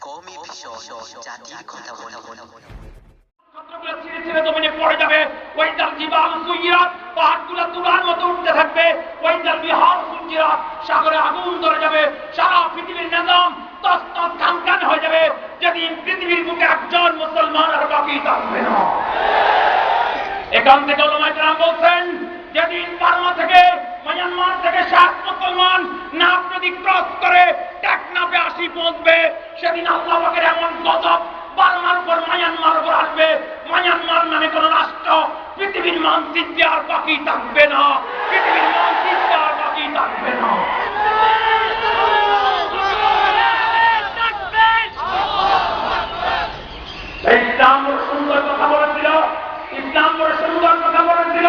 কমই ভীষণ জাতির কথা বলে। পড়ে যাবে। ওই তার পাহাড়গুলো তুলার মতো উঠতে থাকবে। ওই তার বিহার সুইয়াত সাগরে আগুন ধরে যাবে। সারা পৃথিবীর নিজাম তস্তত খানখান হয়ে যাবে। যেদিন পৃথিবীর বুকে একজন মুসলমান আর বাকি থাকবে এখান থেকে ওলামায়ে কেরাম বলছেন যেদিন বার্মা থেকে মায়ানমার থেকে ষাট মুসলমান নাক নদী ক্রস করে টেকনাফে আসি পৌঁছবে সেদিন আল্লাহ পাকের এমন গজব বার্মার উপর মায়ানমার উপর আসবে। মায়ানমার নামে কোন রাষ্ট্র পৃথিবীর মানচিত্রে আর বাকি থাকবে না। পৃথিবীর মানচিত্রে আর বাকি থাকবে না। ইসলাম সুন্দর কথা বলেছিল। ইসলাম বড় সুন্দর কথা বলেছিল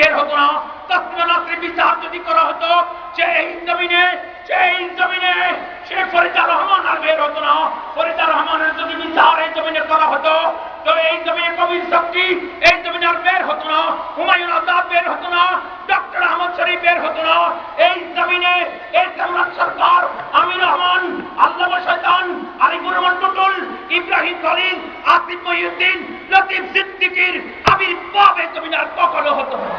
বের হতো না। তসলিমা নাসরিন বিচার যদি করা হতো সে এই জমিনে সে এই জমিনে সে ফরিদা রহমান আর বের হতো না। ফরিদা রহমানের যদি বিচার এই জমিনে করা হতো, তো এই জমিনে কবির শক্তি, এই জমিনে আর বের হতো না। হুমায়ুন আজাদ বের হতো না। ডক্টর আহমদ শরীফ বের হতো না। এই জমিনে এই সম্রাট সরকার, আমির রহমান আল্লাহ শৈতান আলিপুর রহমান টুটুল, ইব্রাহিম খলিল আসিফ মহিউদ্দিন, লতিফ সিদ্দিকির আবির্ভাব পাবে তুমি আর কখনো হতো না।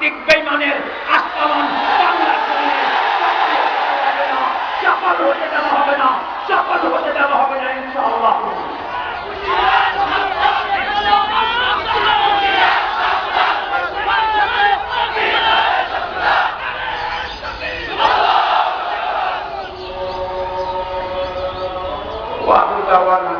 নাস্তিক বেইমানের আক্রমণ বাংলা সফল হতে দেওয়া হবে না, সফল হতে দেওয়া হবে না, ইনশাআল্লাহ। وآخر دعوانا